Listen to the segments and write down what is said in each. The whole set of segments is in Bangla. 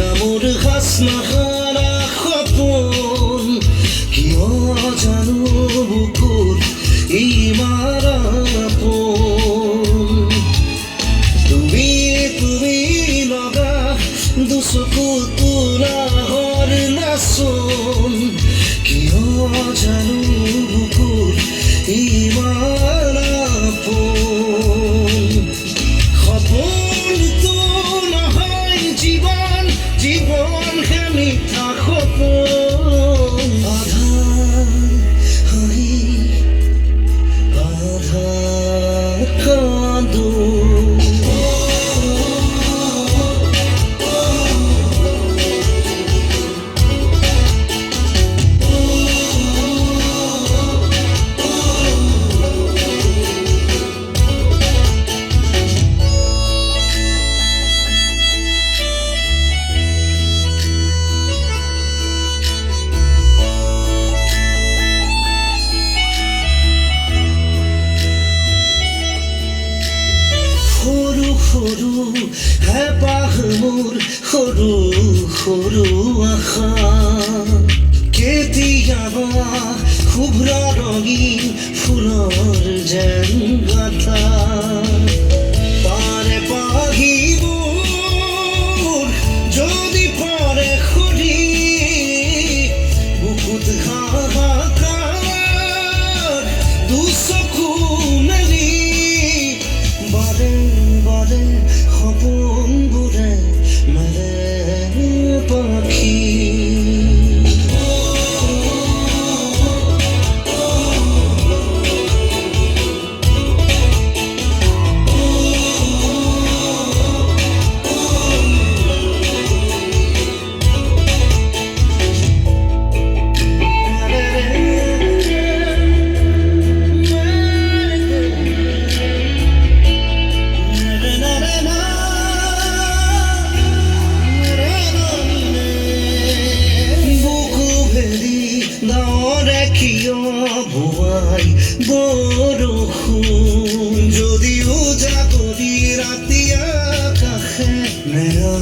এয়া মোৰ হাসনাহাৰা সপোন কিয় জানো বুকুত ইমান আপোন তুমি তুমি লগা দুচকু তোৰাহৰ নাচোন কিয় জানো বুকুত ইমান আপোন সৰু হ্যাঁ মোৰ সৰু সৰু আশা কেতিয়াবা শুভ্ৰ ৰঙীন ফুলৰ যেন গাথা। পাৰে পাহিব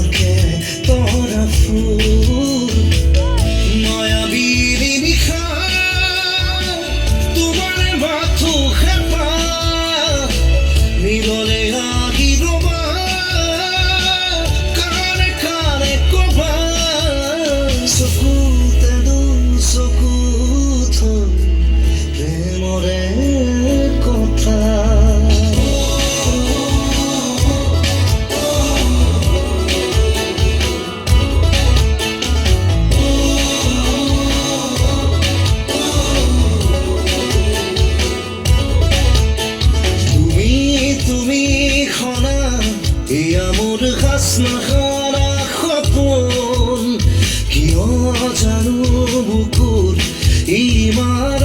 okay. এয়া মোৰ হাসনাহাৰা সপোন কিয় জানো বুকুত ইমান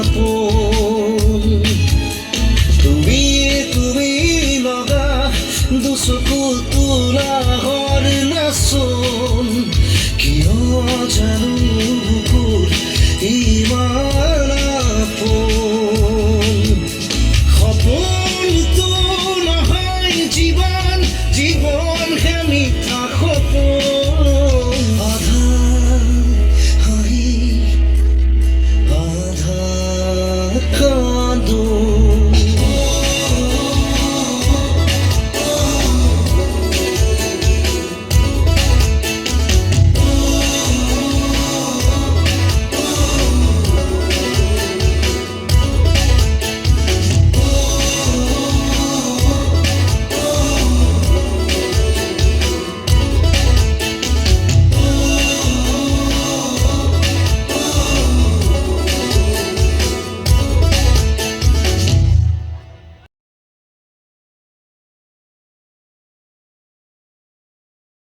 আপোন তুমি তুমি লগা দুচকু তোৰাহৰ নাচোন, কিয় বুকুত ইমান আপোন সপোন